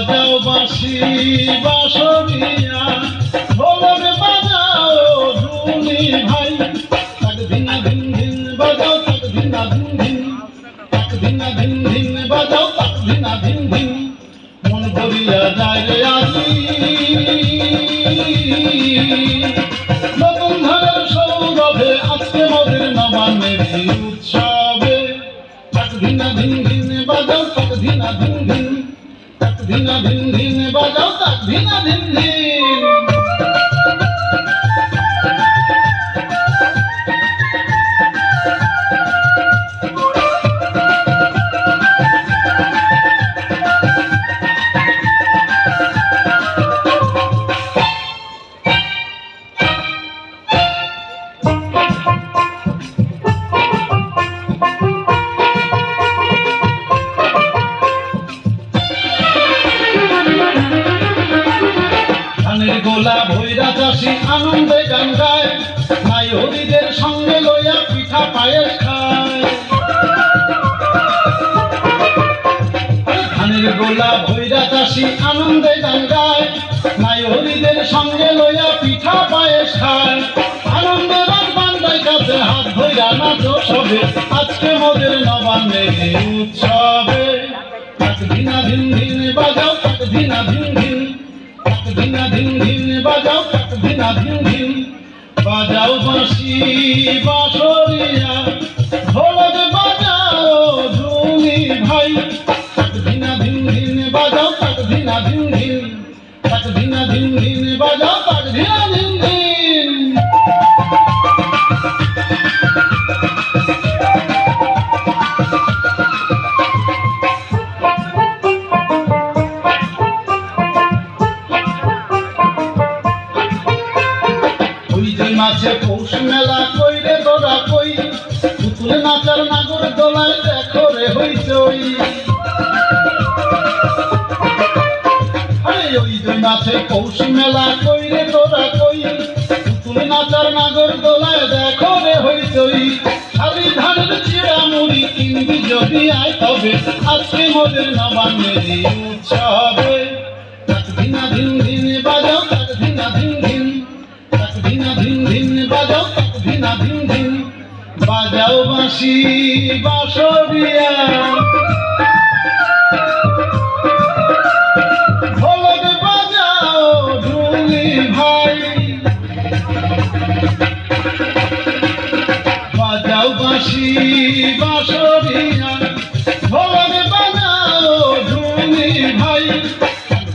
বাজাও বাঁশি বাঁশরিয়া ঢোলক বাজাও ঢুলি ভাই তাক ধিনা ধিন ধিন বাজাও তাক ধিনা ধিন ধিন তাক ধিনা ধিন ধিন বাজাও তাক ধিনা ধিন ধিন মন ভরিয়া যায় রে আজি নতুন ধানের সৌরভে আজকে মোদের নবান্নের উৎসবে তাক ধিনা ধিন ধিন বাজাও তাক ধিনা ধিন ধিন তাক ধিনা ধিন ধিন বাজাও তাক ধিনা ধিন। গোলা ভৈরা চাষি আনন্দে গান গায় হরিদের সঙ্গে লইয়া পিঠা পায়েস খায়। গোলা ভৈরা চাষি আনন্দে গান গায় ভাই হরিদের সঙ্গে লইয়া পিঠা খায়। আনন্দে কাছে হাত ধইরা নাচো সবে, আজকে মোদের নবান্নের এই উৎসবে বাজাও ধিনা ধিন ধিন ধিনা ধিন বাজাও ধিনা ধিন ধিন বাজাও বাঁশি বাঁশরিয়া। মাঝে পৌষ মেলা কইরে তোরা কই? পুতুল নাচার নাগর দোলায় দেখো রে হইছে ওই। যে মাঝে পৌষ মেলা কইরে তোরা কই? পুতুল নাচার নাগর দোলায় দেখো রে হইছে ওই। খালি ধানের চিড়া মুড়ি কিনবি যদি আয় তবে, আজকে মোদের নবান্নের এই তাক ধিনা ধিন বাজাও বাঁশি, বাঁশরিয়া। ঢোলক বাজাও ঢুলি ভাই। বাজাও বাঁশি, বাঁশরিয়া। ঢোলক বাজাও ঢুলি ভাই।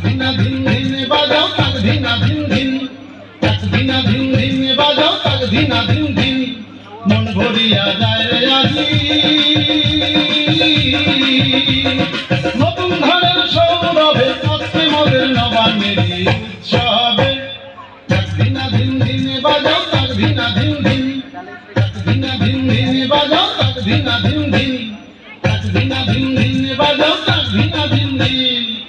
ধিনা ধিন ধিন বাজাও, তাক ধিনা ধিন ধিন তাক ধিন মন ভরিয়া যায় রে আজি। নতুন ধানের সৌরভে আজকে মোদের নবান্নের উৎসবে তাক ধিনা ধিন বাজাও তাক ধিনা ধিন ধিন তাক ধিনা ধিন ধিন বাজাও তাক ধিনা ধিন ধিন তাক ধিনা ধিন ধিন বাজাও তাক ধিন ধিন